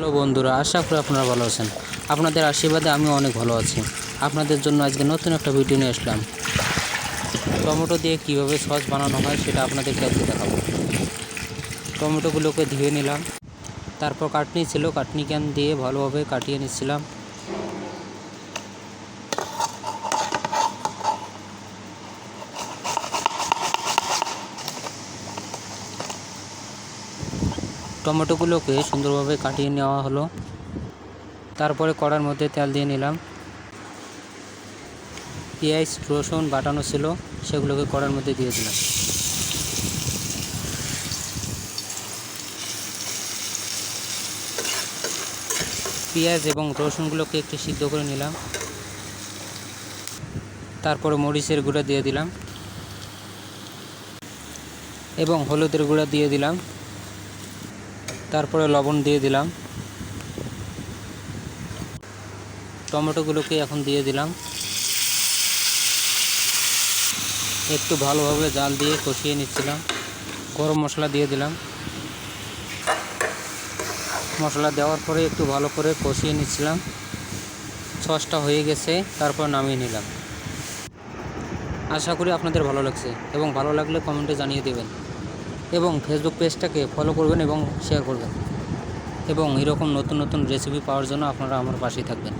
Hello বন্ধুরা, আশা করি আপনারা ভালো আছেন। আপনাদের আশীর্বাদে আমি অনেক ভালো আছি। আপনাদের জন্য আজকে নতুন একটা ভিডিও নিয়ে আসলাম। টমেটো দিয়ে কীভাবে সস বানানো হয় সেটা আপনাদেরকে আজকে দেখাবো। টমেটোগুলোকে ধুয়ে নিলাম। তারপর কাটনি ছিল, কাটনি ক্যান দিয়ে ভালোভাবে কাটিয়ে নিচ্ছিলাম। টমেটোগুলোকে সুন্দরভাবে কাটিয়ে নেওয়া হলো। তারপরে কড়ার মধ্যে তেল দিয়ে নিলাম। পেঁয়াজ, রসুন বাটানো ছিল, সেগুলোকে কড়ার মধ্যে দিয়ে দিলাম। পেঁয়াজ এবং রসুনগুলোকে একটু সিদ্ধ করে নিলাম। তারপরে মরিচের গুঁড়া দিয়ে দিলাম। এবং হলুদের গুঁড়া দিয়ে দিলাম। তারপরে লবণ দিয়ে দিলাম। টমেটোগুলোকে এখন দিয়ে দিলাম। একটু ভালোভাবে জাল দিয়ে কষিয়ে নিচ্ছিলাম। গরম মশলা দিয়ে দিলাম। মশলা দেওয়ার পরে একটু ভালো করে কষিয়ে নিচ্ছিলাম। সসটা হয়ে গেছে, তারপর নামিয়ে নিলাম। আশা করি আপনাদের ভালো লাগছে এবং ভালো লাগলে কমেন্টে জানিয়ে দেবেন। এবং ফেসবুক পেজটাকে ফলো করবেন এবং শেয়ার করবেন। এবং এরকম নতুন নতুন রেসিপি পাওয়ার জন্য আপনারা আমার পাশেই থাকবেন।